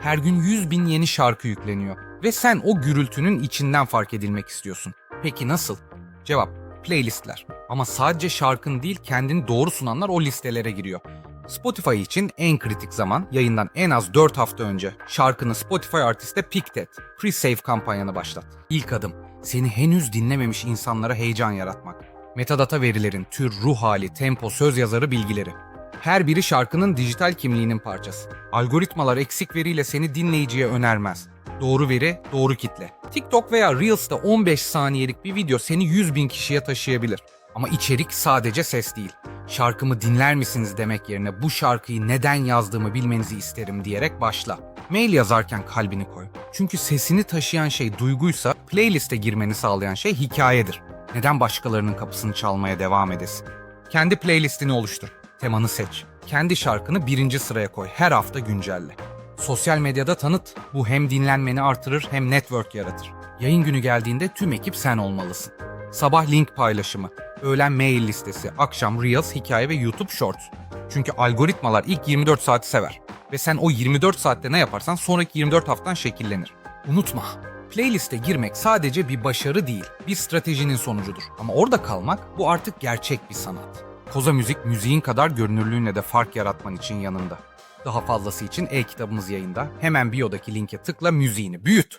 Her gün 100 bin yeni şarkı yükleniyor. Ve sen o gürültünün içinden fark edilmek istiyorsun. Peki nasıl? Cevap, playlistler. Ama sadece şarkın değil kendini doğru sunanlar o listelere giriyor. Spotify için en kritik zaman yayından en az 4 hafta önce şarkını Spotify artiste picked et. Pre-save kampanyanı başlat. İlk adım seni henüz dinlememiş insanlara heyecan yaratmak. Metadata verilerin tür, ruh hali, tempo, söz yazarı bilgileri. Her biri şarkının dijital kimliğinin parçası. Algoritmalar eksik veriyle seni dinleyiciye önermez. Doğru veri, doğru kitle. TikTok veya Reels'ta 15 saniyelik bir video seni 100 bin kişiye taşıyabilir. Ama içerik sadece ses değil. Şarkımı dinler misiniz demek yerine bu şarkıyı neden yazdığımı bilmenizi isterim diyerek başla. Mail yazarken kalbini koy. Çünkü sesini taşıyan şey duyguysa playliste girmeni sağlayan şey hikayedir. Neden başkalarının kapısını çalmaya devam edesin? Kendi playlistini oluştur. Temanı seç. Kendi şarkını birinci sıraya koy. Her hafta güncelle. Sosyal medyada tanıt. Bu hem dinlenmeni artırır hem network yaratır. Yayın günü geldiğinde tüm ekip sen olmalısın. Sabah link paylaşımı, öğlen mail listesi, akşam Reels, hikaye ve YouTube Shorts. Çünkü algoritmalar ilk 24 saati sever. Ve sen o 24 saatte ne yaparsan sonraki 24 haftan şekillenir. Unutma, playliste girmek sadece bir başarı değil, bir stratejinin sonucudur. Ama orada kalmak bu artık gerçek bir sanat. Koza Müzik müziğin kadar görünürlüğünle de fark yaratman için yanında. Daha fazlası için e-kitabımız yayında. Hemen biyodaki linke tıkla müziğini büyüt.